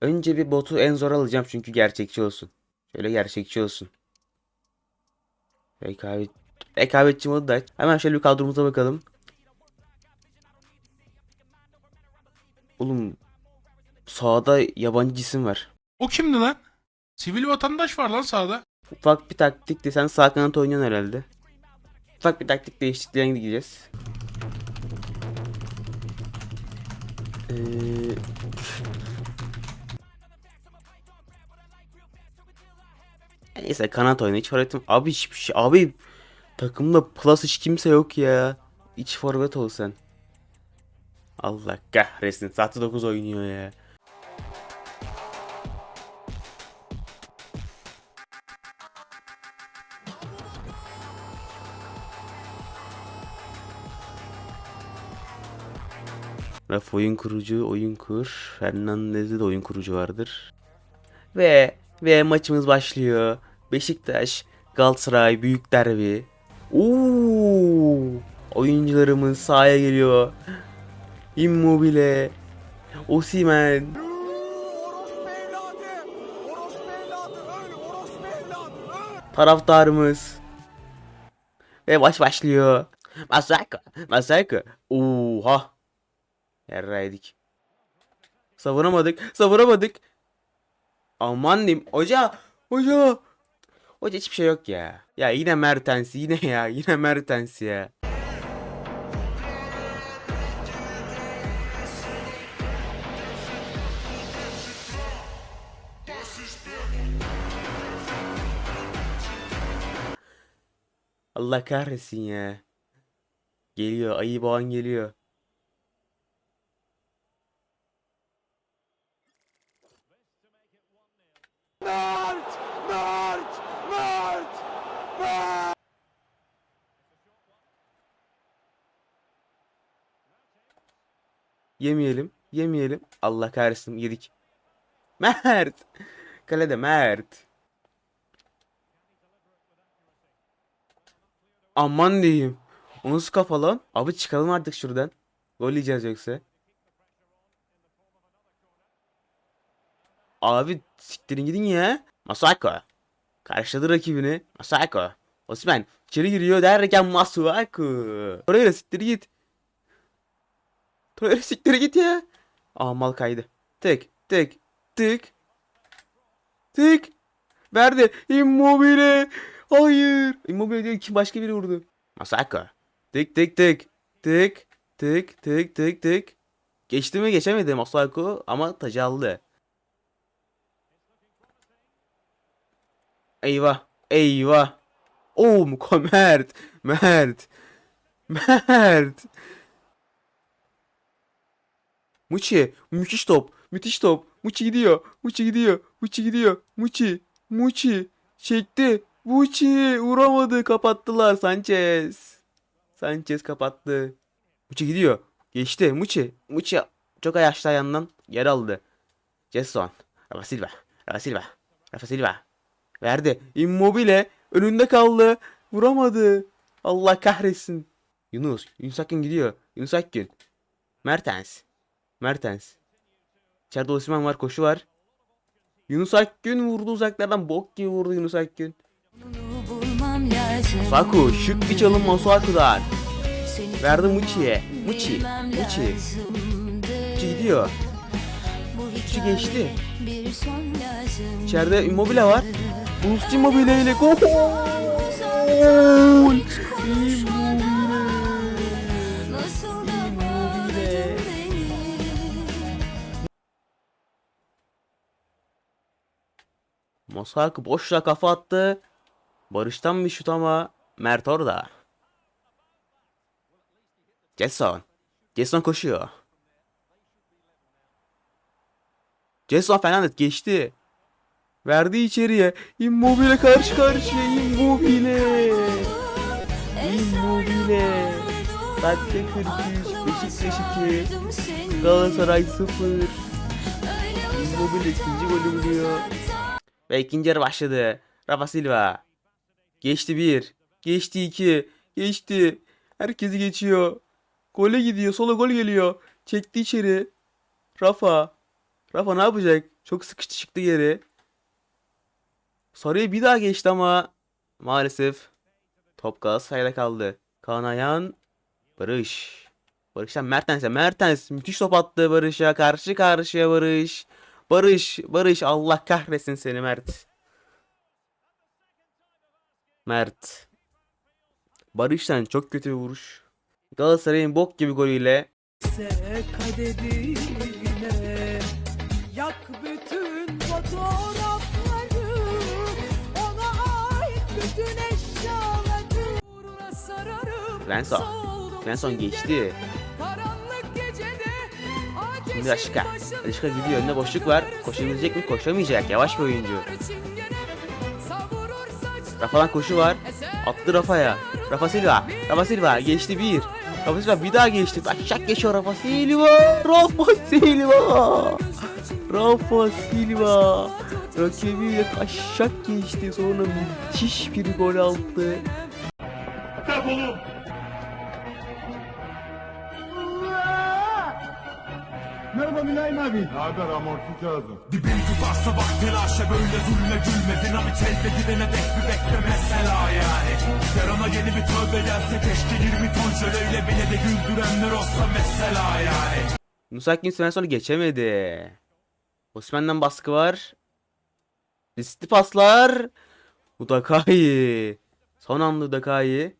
Önce bir botu en zor alacağım çünkü gerçekçi olsun. Şöyle gerçekçi olsun. Rekabet rekabetçi modu da aç. Hemen şöyle bir kadromuza bakalım. Oğlum sağda yabancı isim var. O kimdi lan? Sivil vatandaş var lan sağda. Ufak bir taktik de sen sağ kanat oynuyorsun herhalde. Ufak bir taktik değişikliğine gideceğiz. Ee... Neyse kanat oyna hiç forvetim. Abi hiçbir şey. Abi takımda plus hiç kimse yok ya. İç forvet ol sen. Allah kahretsin. Saati 9 oynuyor ya. Raf oyun kurucu, oyun kur. Fernandez'de de oyun kurucu vardır. Ve ve maçımız başlıyor. Beşiktaş, Galatasaray büyük derbi. Oo! Oyuncularımız sahaya geliyor. Immobile! Öl! taraftarımız. Ve maç başlıyor. Masaka, Masaka. Oha. Yarraydık. Savunamadık, savunamadık. Aman diyeyim. Hoca, hoca. Hoca hiçbir şey yok ya. Ya yine Mertens, yine ya, yine Mertens ya. Allah kahretsin ya. Geliyor, ayı boğan geliyor. Mert! Mert! Mert! Yemeyelim, yemeyelim. Allah kahretsin yedik. Mert. Kalede Mert. Aman diyeyim. O nasıl kafa lan? Abi çıkalım artık şuradan. Gol yiyeceğiz yoksa. Abi siktirin gidin ya. Masako. Karşıladı rakibini. Masako. Osman içeri giriyor derken Masuaku. Oraya siktir git. Torreira siktir git ya. Aa mal kaydı. Tek tek tık. Tık. Verdi. Immobile. Hayır. Immobile değil kim başka biri vurdu. Masako. Tık tık tık. Tık tık tık tık tık. Geçti mi geçemedi Masako ama tacı aldı. Eyvah. Eyvah. Oo Mert. Mert. Mert. Muçi. Müthiş top. Müthiş top. Muçi gidiyor. Muçi gidiyor. Muçi gidiyor. Muçi. Muçi. Çekti. Muçi. Vuramadı. Kapattılar. Sanchez. Sanchez kapattı. Muçi gidiyor. Geçti. Muçi. Muçi çok yaşlı ayağından yer aldı. Jetson. Rafa Silva. Rafa Silva. Rafa Silva. Verdi. Immobile. Önünde kaldı. Vuramadı. Allah kahretsin. Yunus. Yunus Akgün gidiyor. Yunus Akgün. Mertens. Mertens. İçeride Osimhen var koşu var. Yunus Akgün vurdu uzaklardan bok gibi vurdu Yunus Akgün. Saku şık bir çalım Masuaku'dan. Verdi Muçi'ye. Muçi. Muçi. Muçi gidiyor. Muçi geçti. İçeride Immobile var. Bulus Immobile ile gol. Masuaku boşluğa kafa attı. Barış'tan bir şut ama Mert orada. Jason. Jason koşuyor. Jason Fernandez geçti. Verdi içeriye. Immobile karşı karşıya. Immobile. Immobile. Dakika 43. Beşiktaş 2. Galatasaray 0. Immobile ikinci golü buluyor. Ve ikinci yarı başladı. Rafa Silva. Geçti bir. Geçti iki. Geçti. Herkesi geçiyor. Gole gidiyor. Sola gol geliyor. Çekti içeri. Rafa. Rafa ne yapacak? Çok sıkıştı çıktı geri. Sarıya bir daha geçti ama maalesef top Galatasaray'da kaldı. Kaan Ayhan, Barış. Barış'tan Mertens'e Mertens müthiş top attı Barış'a karşı karşıya Barış. Barış, Barış Allah kahretsin seni Mert. Mert. Barış'tan çok kötü bir vuruş. Galatasaray'ın bok gibi golüyle kaderine Yak bütün fotoğrafları Ona ait bütün eşyaları Svensson çingene. geçti. Şimdi Raşika. Raşika gidiyor önüne boşluk var. Koşabilecek mi? Koşamayacak. Yavaş bir oyuncu. Rafa'dan koşu var. Attı Rafa'ya. Rafa Silva. Rafa Silva geçti bir. Rafa Silva bir daha geçti. Taşak geçiyor Rafa Silva. Rafa Silva. Rafa Silva. Rakibiyle taşak geçti. Sonra müthiş bir gol aldı. Merhaba Mülayim abi. Ne haber amorti? Dibim tutarsa bak telaşa böyle zulme gülme Dinamit elde gidene dek bir bekle mesela yani Yarana yeni bir tövbe gelse keşke 20 ton jöleyle beni de güldürenler olsa mesela yani Musa Akgün Svensson'u geçemedi. Osman'dan baskı var. Riskli paslar. Udakayi. Son anda Udakayi.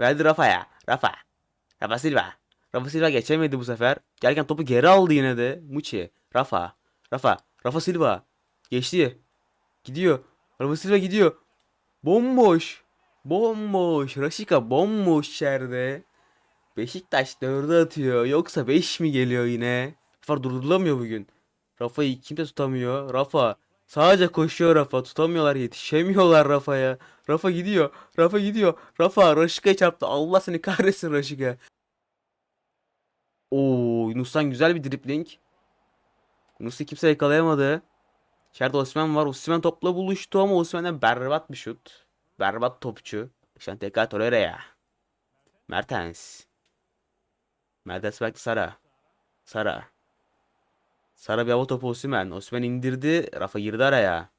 Verdi Rafa'ya. Rafa. Rafa Silva. Rafa Silva geçemedi bu sefer. Gelken topu geri aldı yine de. Muçi. Rafa. Rafa. Rafa Silva. Geçti. Gidiyor. Rafa Silva gidiyor. Bomboş. Bomboş. Raşika bomboş içeride. Beşiktaş 4'e atıyor. Yoksa 5 mi geliyor yine? Rafa durdurulamıyor bugün. Rafa'yı kimse tutamıyor. Rafa sadece koşuyor Rafa. Tutamıyorlar yetişemiyorlar Rafa'ya. Rafa gidiyor. Rafa gidiyor. Rafa Raşika'ya çarptı. Allah seni kahretsin Raşika. Oo, Yunus'tan güzel bir dribling. Yunus'u kimse yakalayamadı. İçeride Osman var. Osman topla buluştu ama Osman'dan berbat bir şut. Berbat topçu. Tekrar Torreira'ya. Mertens. Mertens baktı Sara. Sara. Sara bir hava topu Osman. Osman indirdi. Rafa girdi araya.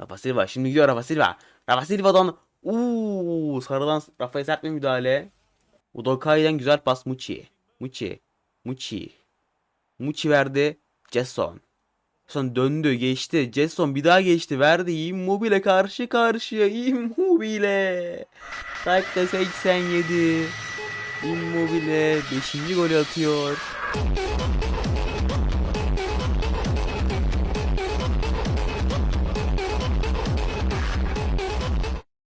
Rafa Silva. Şimdi gidiyor Rafa Silva. Rafa Silva'dan. Uuu. Sarıdan Rafa'ya sert bir müdahale. Udokai'den güzel pas Muçi. Muçi. Muçi. Muçi verdi. Jason. Jason döndü geçti. Jason bir daha geçti. Verdi. Immobile karşı karşıya. Immobile. Dakika 87. Immobile 5. golü atıyor.